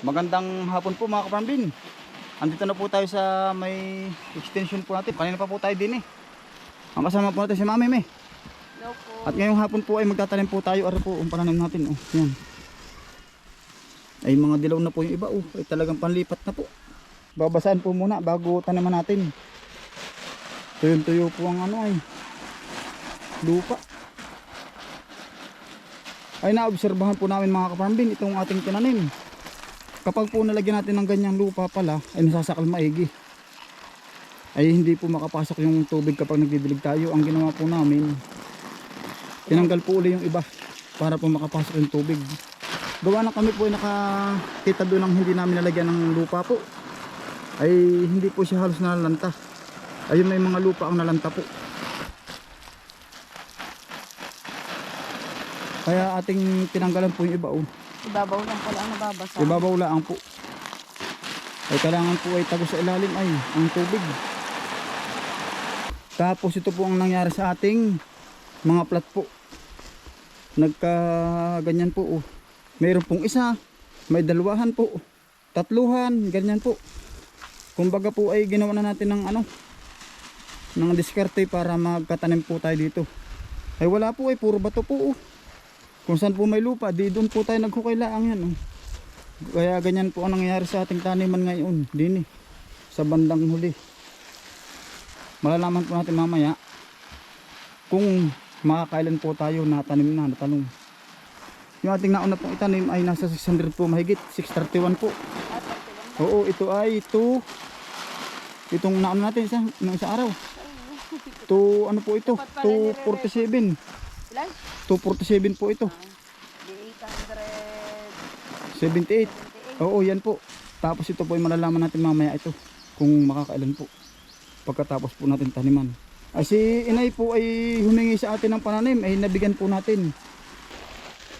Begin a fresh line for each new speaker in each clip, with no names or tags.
Magandang hapon po mga kaparambin. Andito na po tayo sa may extension po natin. Kanina pa po tayo din eh. Ang kasama po natin si Mami May.
Hello po.
At ngayong hapon po ay magtatanim po tayo. Ara po ang pananim natin. Oh, yan. Ay mga dilaw na po yung iba. Oh, ay talagang panlipat na po. Babasaan po muna bago taniman natin. Tuyong-tuyo po ang ano ay lupa. Ay naobserbahan po namin mga kaparambin itong ating tinanim. Kapag po nalagyan natin ng ganyang lupa pala ay nasasakal maigi. Ay hindi po makapasok yung tubig kapag nagdidilig tayo. Ang ginawa po namin tinanggal po uli yung iba para po makapasok yung tubig. Gawa na kami po ay nakakita doon ng hindi namin nalagyan ng lupa po. Ay hindi po siya halos nalalanta. Ayun may mga lupa ang nalanta po. Kaya ating tinanggalan po yung iba oh.
Ibabaw lang pala ang nababasa.
Ibabaw lang po. Ay kailangan po ay tago sa ilalim ay ang tubig. Tapos ito po ang nangyari sa ating mga plat po. Nagka ganyan po. Oh. Mayroon pong isa, may dalawahan po, tatluhan, ganyan po. Kumbaga po ay ginawa na natin ng ano, ng diskarte para magkatanim po tayo dito. Ay wala po ay puro bato po. Oh. Kung saan po may lupa, di doon po tayo nagkukailaang yan. Oh. Kaya ganyan po ang nangyayari sa ating taniman ngayon. Din eh. Sa bandang huli. Malalaman po natin mamaya kung makakailan po tayo na tanim na, natanong. Yung ating nauna pong itanim ay nasa 600 po mahigit. 631 po. Oo, ito ay ito. Itong nauna natin isa, ng isa araw. To ano po ito? 247.
Ilan?
247 po ito.
Di 800.
78. Oo, yan po. Tapos ito po ay malalaman natin mamaya ito kung makakailan po. Pagkatapos po natin taniman. Ay si inay po ay humingi sa atin ng pananim ay nabigyan po natin.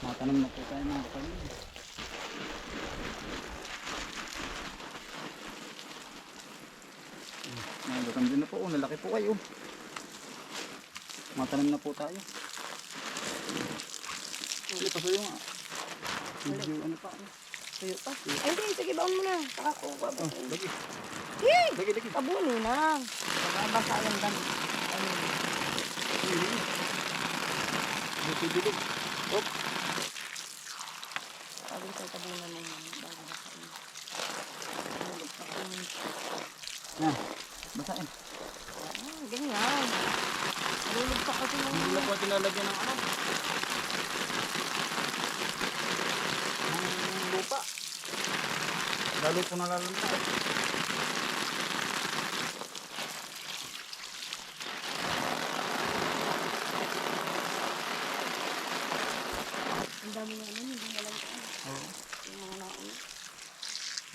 Matanong na po tayo mga kapatid. Nagagam din na po. Nalaki po kayo. Matanim na po tayo. Hindi pa suyo nga. Medyo ano pa. Ano?
Tuyo pa. Ay, hindi. Sige, baon mo na. Pakakuha ba?
Oh, lagi.
Yay!
Lagi, lagi.
Tabuno na. Nababasa lang dami. Ano?
Bisibilig. Oh,
Sabi ko tabuno mo yan. Bago basain. Pa po.
yan. Basain.
Ah, ganyan. Hulog pa kasi ng
Hindi na po tinalagyan ng ano. Ng lupa. Lalo po nalalanta.
Ang dami na ano, hindi.
Oo.
Yung mga nauna.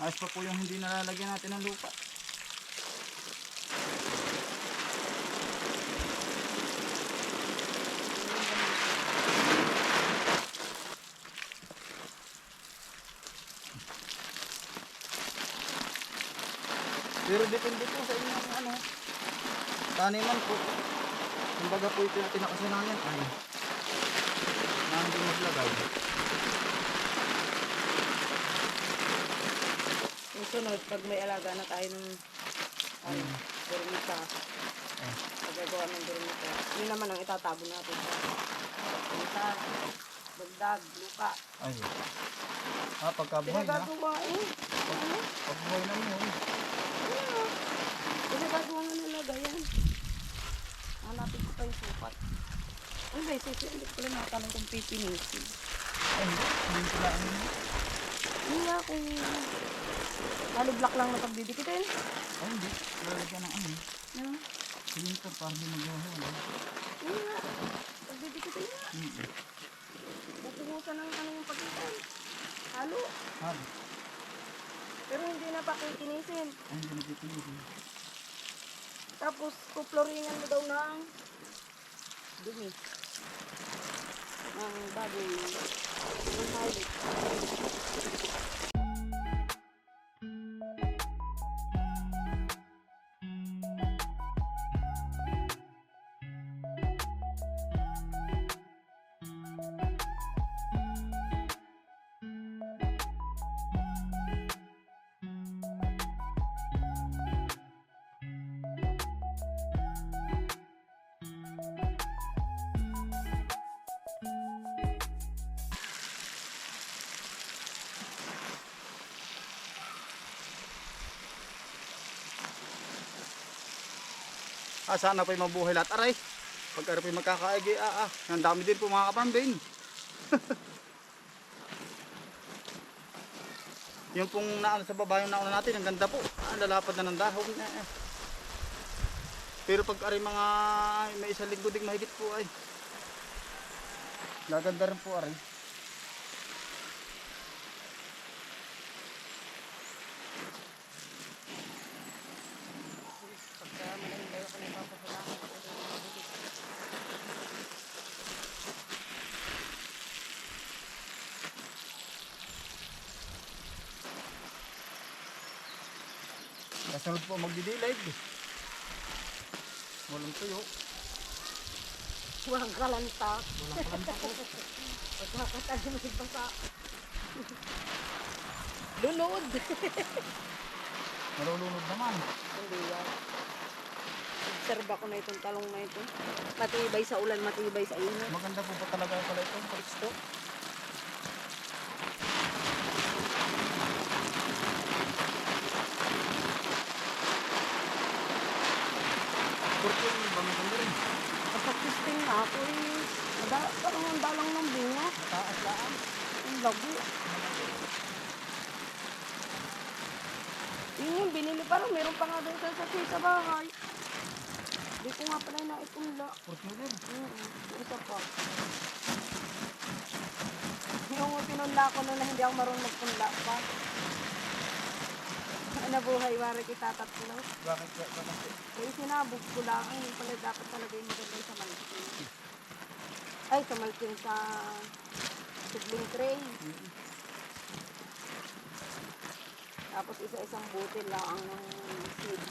Ayos pa po yung hindi nalalagyan natin ng lupa. Pero depende po sa inyo ano. Taniman po. Kumbaga po ito yung tinakasanayan. Ay. Na hindi maglagay.
Yung sunod, pag may alaga na tayo ng ano, dormita,
Ah.
pagkagawa ng dormita, yun naman ang itatago natin sa dormita, dagdag, lupa.
Ay. Ah, pagkabuhay na.
Pinagagawa eh.
Pagbuhay na yun.
Ano? Pinagagawa nga nila ganyan. Hanapin ko pa yung sukat. Ano ba sukat? Hindi ko pala nakatanong kung pipinisin.
Ay, hindi. Hindi sila ano.
Hindi nga kung haliblock lang na pagdidikitin.
Ay, hindi. Lalagyan ng ano.
Ano?
Silinter para hindi maghahawa.
Hindi nga. Pagdidikitin nga.
Mm.
Pupungusan ng ano yung pagdikitin. Halo.
Sabi.
Pero hindi na pa kikinisin.
Ay, hindi nagpipilitin.
Tapos, kuploringan mo daw ng dumi. Ng baboy. Ng hayop.
Ah, sana po'y mabuhay lahat. Aray, pag aray po'y magkakaigi, ah, ah. Ang dami din po mga kapambin. yung pong naano sa baba, yung nauna natin, ang ganda po. Ah, lalapad na ng dahon. Eh, eh. Pero pag aray mga may isang linggo din mahigit po ay. Gaganda rin po aray.
Pagka malaking kayo kung napapasalamat ko sa mga butik.
Kasunod po magdidilig. Walang tuyo.
Walang kalanta. Walang kalanta po. Pagkakatagal mo yung basa. Lunod.
Malulunod naman.
Hindi yan. Observe ako na itong talong na ito. Matibay sa ulan, matibay sa init.
Maganda po pa talaga pala ito. Palisto. Porque ba maganda rin?
Kapag testing na ako eh, madala, parang ang dalang ng binga.
Mataas laan.
Ang labo. Yun yung binili parang meron pa nga doon sa sa, sa bahay. Hindi ko nga pala naipunla.
Porque din.
Mm Isa pa. Yung pinunla ko na, na hindi ako marunong magpunla pa. Nabuhay, wari kita tatlo.
Bakit? Bakit?
Kaya sinabog ko lang, ang pala dapat talaga yung maganda yung sa malkin. Ay, sa malkin sa sibling tray. Tapos isa-isang butil lang ang ng seeds.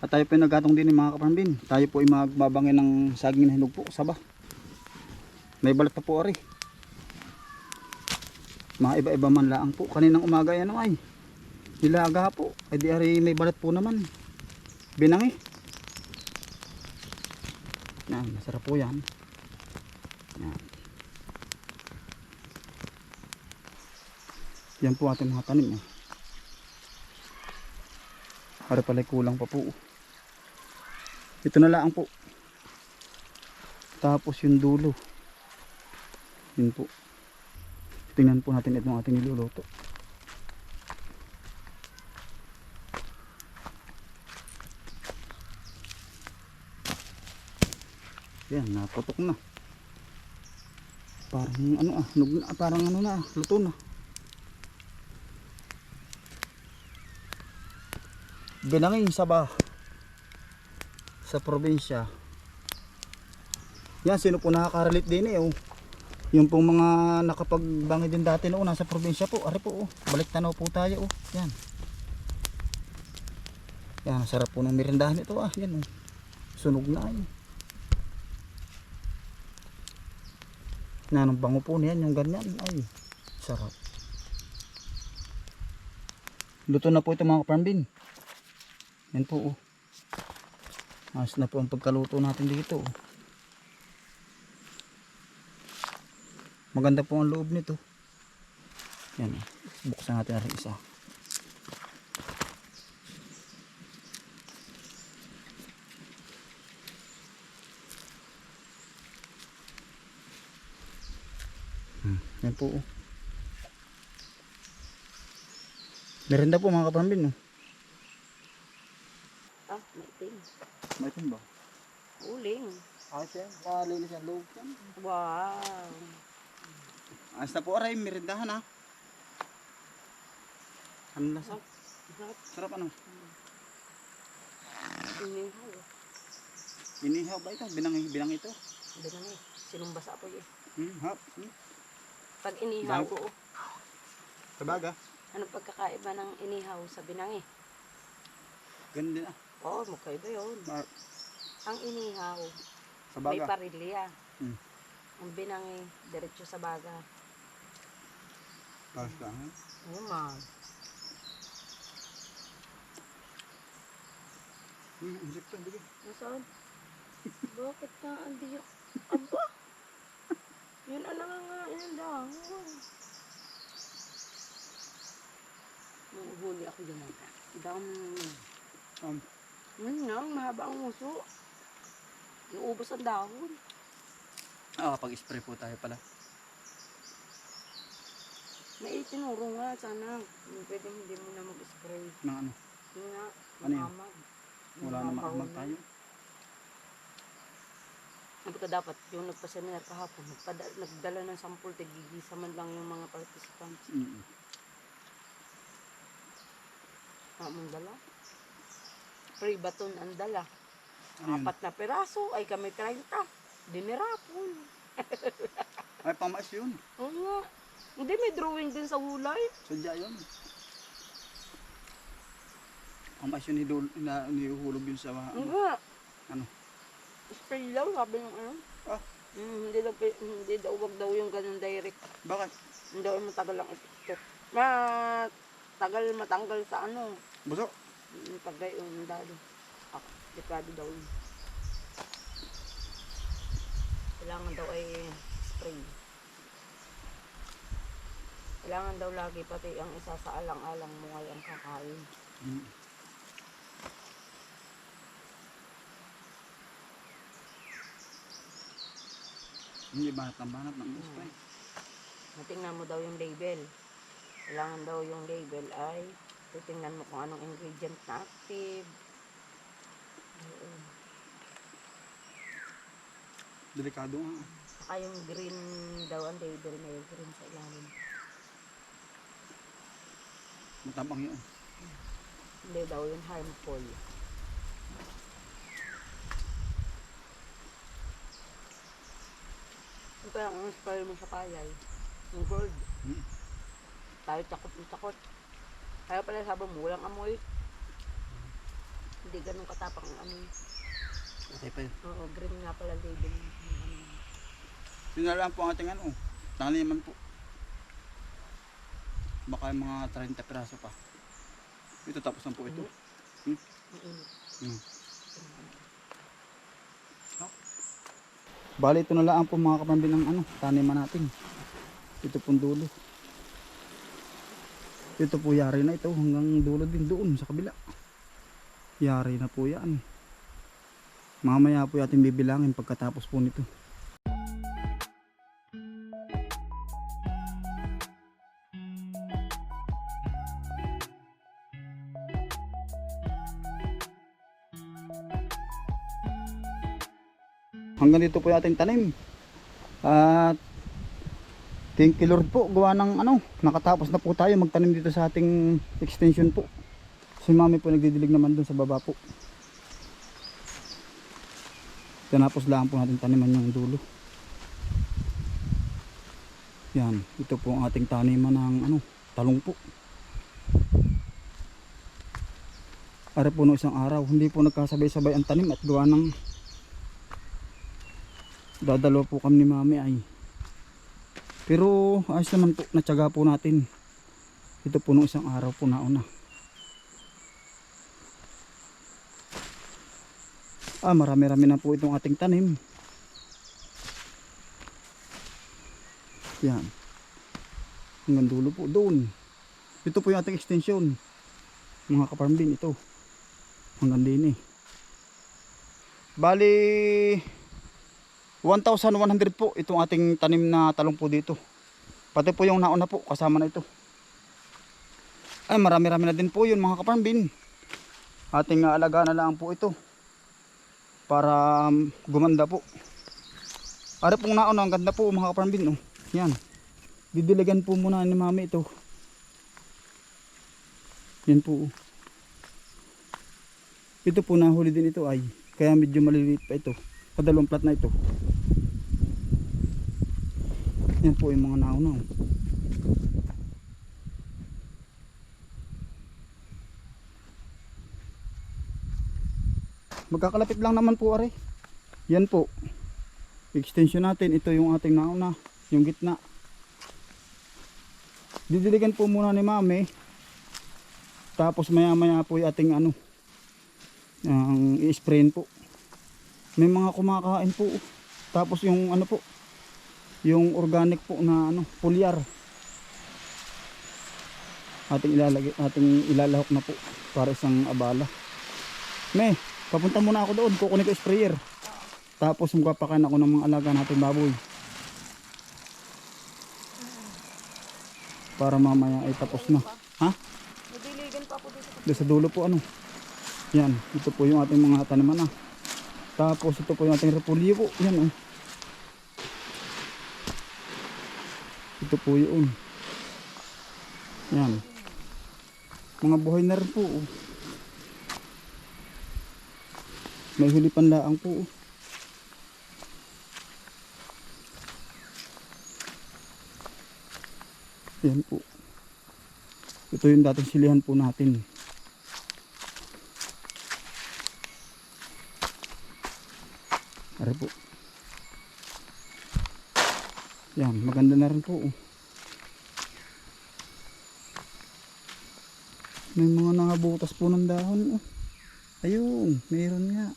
At tayo po ay nagkatong din mga kaparambin. Tayo po ay magbabangin ng saging na hinog po, saba. May balat pa po ari. Mga iba-iba man laang po. Kaninang umaga yan ay. Nilaga po. Ay di ari may balat po naman. Binangi. Yan, masarap po yan. Yan. Yan po ating mga tanim. Eh. Para pala kulang pa po. Ito na lang po. Tapos yung dulo. Yun po. Tingnan po natin itong ating niluluto. Yan, naputok na. Parang ano ah, nug na, parang ano na, ah, luto na. Binangin sa ba sa probinsya. Yan, sino po nakaka-relate din eh. Oh. Yung pong mga nakapagbangi din dati noon nasa probinsya po. Ari po, oh. balik tanaw po tayo. Oh. Yan. Yan, sarap po ng merindahan ito. Ah. Yan, oh. Sunog na eh. Nanong bango po niyan, yung ganyan. Ay, sarap. Luto na po ito mga kaparambin. Yan po, oh. Ayos na po ang pagkaluto natin dito. oh. Maganda po ang loob nito. Yan. oh. Buksan natin ang isa. Hmm. Yan po. oh. Merenda po mga kapambin. Oh.
Ah, maitim.
May ito ba?
Uling.
Ayos yan. Kalinis ang loob.
Wow.
Ayos na po aray. Merindahan ha. Ano lasa?
Sarap.
Sarap ano?
Inihaw.
Inihaw ba ito? Binang, binang ito?
Na eh. Sinumbasa po eh.
Hmm, hap. Hmm.
Pag inihaw,
Dami po.
oo.
Sabaga.
Anong pagkakaiba ng inihaw sa binangi?
Ganun din ah.
Oo, magkaiba yun.
Ma-
Ang inihaw, may
Sabaga.
parilya.
Hmm.
Ang binangi, diretso sa baga.
Basta. ha?
Oo, man.
Hmm, insekto. Bigay.
Nasaan? Bakit na andi yung... Aba! Yun ang nangangain ang dahon. Nanguhuli ako dyan. ah. Dam.
Um,
Yun nga, mahaba ang uso. Iubos ang dahon.
ah, pag-spray po tayo pala.
May itinuro nga sana. Yung Pwede hindi mo na mag-spray.
Ng ano,
Yun nga,
Ano yun?
makamag.
wala na makamag tayo.
Sabi ko dapat yung nagpa-seminar kahapon, nagpada- nagdala ng sample, tigigisa man lang yung mga participants.
Mm.
Among dala. Free baton ang dala.
Ano yun?
Apat na peraso, ay kami 30. Dinirapon.
Ay, pamais yun.
Oo nga. Hindi, may drawing din sa hulay.
Sadya yun. Pamais yun nidul, na, nihulog yun sa...
Oo
Ano? ano?
Spray lang, sabi ng ano.
Ah,
Hmm, hindi daw, hindi daw, wag daw yung ganun direct.
bakit?
Hindi daw matagal ang epekto. Matagal matanggal sa ano.
Buso?
Yung paggayon dado. Ah, deprado daw yun. Kailangan daw ay spray. Kailangan daw lagi pati ang isa sa alang-alang mo ngayon kakain.
Mm. Hindi banat ng banat ng spray.
Natingnan mo daw yung label. Kailangan daw yung label ay titingnan mo kung anong ingredient na active. Oo.
Delikado nga.
Saka yung green daw ang label na yung green sa ilalim.
Matabang yun.
Hindi daw yung harmful. Yung kaya ang spray mo sa palay, yung gold,
Mm.
tayo takot ng takot. Kaya pala sabi mo, walang amoy. Hindi ganun katapang ang amoy.
Patay pa yun.
Oo, green nga pala label. ng ano.
Sinalaan po ang ating ano. Taniman po. Baka mga 30 piraso pa. Ito tapos na po ito. Hmm? Hmm. Bali ito na lang po mga kapambin ng ano, taniman natin. Ito pong dulo. Ito po yari na ito hanggang dulo din doon sa kabila. Yari na po yan. Mamaya po ating bibilangin pagkatapos po nito. Hanggang dito po yung ating tanim. At thank you Lord po. Gawa ng ano, nakatapos na po tayo magtanim dito sa ating extension po. Si mami po nagdidilig naman dun sa baba po. Tinapos lang po natin taniman yung dulo. Yan, ito po ang ating taniman ng ano, talong po. Ara po no isang araw, hindi po nagkasabay-sabay ang tanim at gawa ng dadalawa po kami ni mami ay. Pero ayos naman po natyaga po natin. Ito po nung isang araw po nauna. Ah marami rami na po itong ating tanim. Yan. Hanggang dulo po doon. Ito po yung ating extension. Mga kaparmbin ito. Hanggang din eh. Bali 1,100 po itong ating tanim na talong po dito. Pati po yung nauna po kasama na ito. Ay marami-rami na din po yun mga kaparmbin. Ating alaga na lang po ito. Para um, gumanda po. Ari pong nauna ang ganda po mga kaparmbin. Oh. Yan. Didiligan po muna ni mami ito. Yan po. oh. Ito po nahuli din ito ay. Kaya medyo maliliit pa ito. Sa dalawang plat na ito. Yan po yung mga nauna. oh. Magkakalapit lang naman po are. Yan po. Extension natin. Ito yung ating nauna. Yung gitna. Didiligan po muna ni mami. Tapos maya maya po yung ating ano. Ang i-sprayin po. May mga kumakain po. Tapos yung ano po. Yung organic po na ano, pulyar. Ating ilalagay, ating ilalahok na po Para isang abala. Me, papunta muna ako doon. Kukunin ko sprayer. Tapos magpapakan ako ng mga alaga natin baboy. Para mamaya ay tapos na. Ha? Doon sa dulo po ano. Yan, ito po yung ating mga tanaman na. Tapos ito po yung ating repolyo po. Yan oh. Ito po yun. Yan. Mga buhay na rin po. oh. May huli panlaang po. oh. Yan po. Ito yung dating silihan po natin. Ari po. Yan, maganda na rin po. oh. May mga nangabutas po ng dahon. Oh. Ayun, meron nga.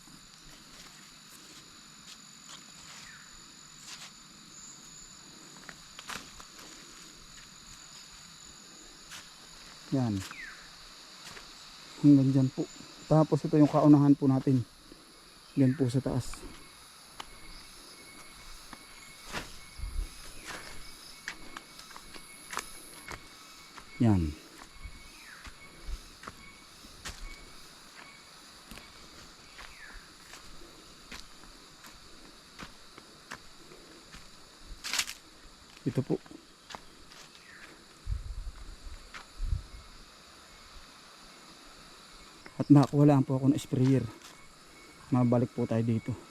Yan. Hanggang dyan po. Tapos ito yung kaunahan po natin. Yan po sa taas. Yan. Ito po. At nakakuha lang po ako ng sprayer. Mabalik po tayo dito.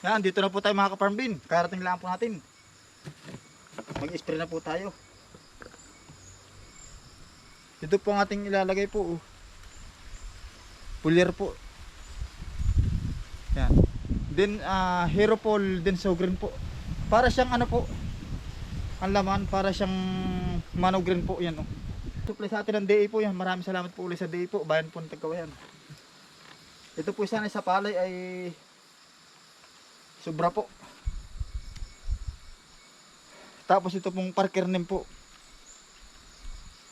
Yan, dito na po tayo mga ka-farm bin. Karating lang po natin. Mag-spray na po tayo. Ito po ang ating ilalagay po. Oh. Puller po. Yan. Then, ah Hero Pol din so green po. Para siyang ano po. Ang laman, para siyang Mano Green po. Yan oh. Supply sa atin ng DA po yan. Maraming salamat po ulit sa DA po. Bayan po ng Tagawayan. Ito po sana sa palay ay Sobra po. Tapos ito pong parker name po.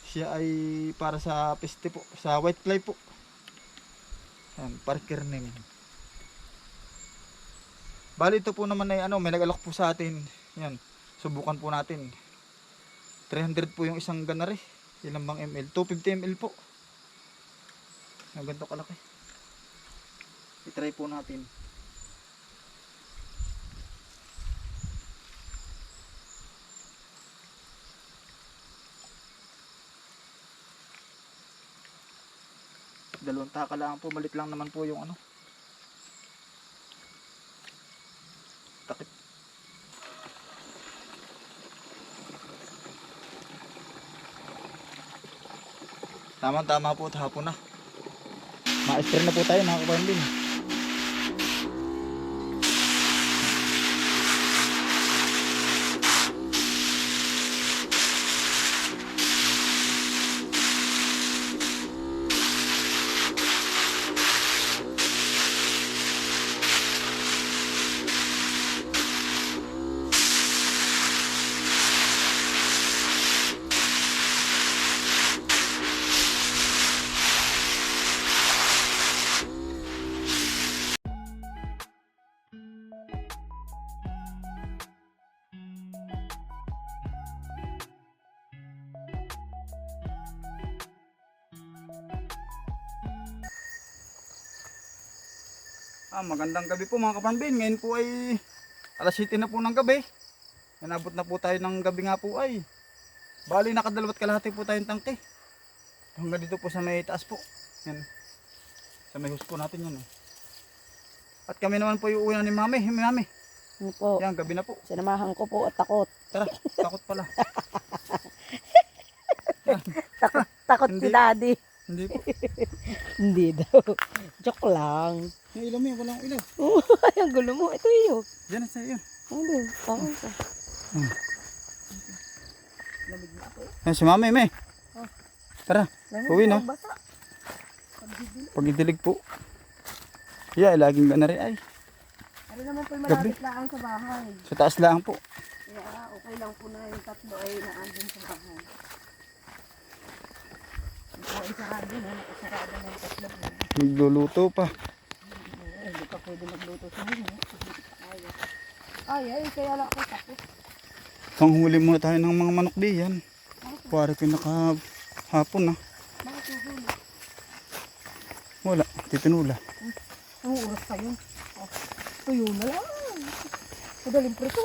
Siya ay para sa peste po, sa white fly po. Yan, parker name. Bali ito po naman ay ano, may nag-alok po sa atin. Yan, subukan po natin. 300 po yung isang ganare. Ilan bang ml? 250 ml po. Ang ganito kalaki. I-try po natin. Dalawang taka lang po malit lang naman po yung ano. Takip. Tama tama po hapon na. Ma-spray na po tayo mga kapambin Ah, magandang gabi po mga kapambin. Ngayon po ay alas 7 na po ng gabi. Nanabot na po tayo ng gabi nga po ay. Bali nakadalawat kalahati po tayong tangke. Hanggang dito po sa may taas po. Yan. Sa may hus po natin yan. Oh. At kami naman po yung uwi na ni mami. Hey, mami.
Ano po?
Yan, gabi na po.
Sinamahan ko po at takot.
Tara, takot pala.
Takot, takot si daddy.
Hindi po.
Hindi daw. Joke lang.
Yung ilaw mo, walang ilaw.
Ay, ang gulo mo. Ito iyo.
Diyan na sa iyo.
Ano? Tawag ka.
Hmm.
Lamig na ako.
Yan si mami, me.
Oh.
Tara,
Lamig
Uwi na.
ang Basa.
pag idilig po. Yeah, laging ganari ay.
Ano naman po yung
Gabi.
malapit lang sa bahay.
Sa taas lang po.
Kaya okay lang po na yung tatlo ay naandun sa bahay. Ito ay sarado na, nakasarado na yung tatlo.
Nagluluto pa.
Hindi pa pwede magluto sa huli. Ay, ay, ay, kaya lang ako tapos.
Panghuli muna tayo ng mga manok diyan. Kuwari pinaka hapon na.
Bakit huli?
Wala, titinula.
Ang oras pa yun. Tuyo na lang. Madaling prito.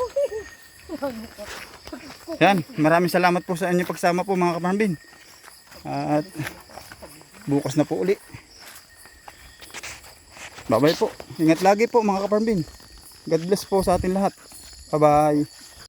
Yan, maraming salamat po sa inyo pagsama po mga kapambin. At bukas na po uli. Bye-bye po. Ingat lagi po mga kapambin. God bless po sa atin lahat. Bye-bye.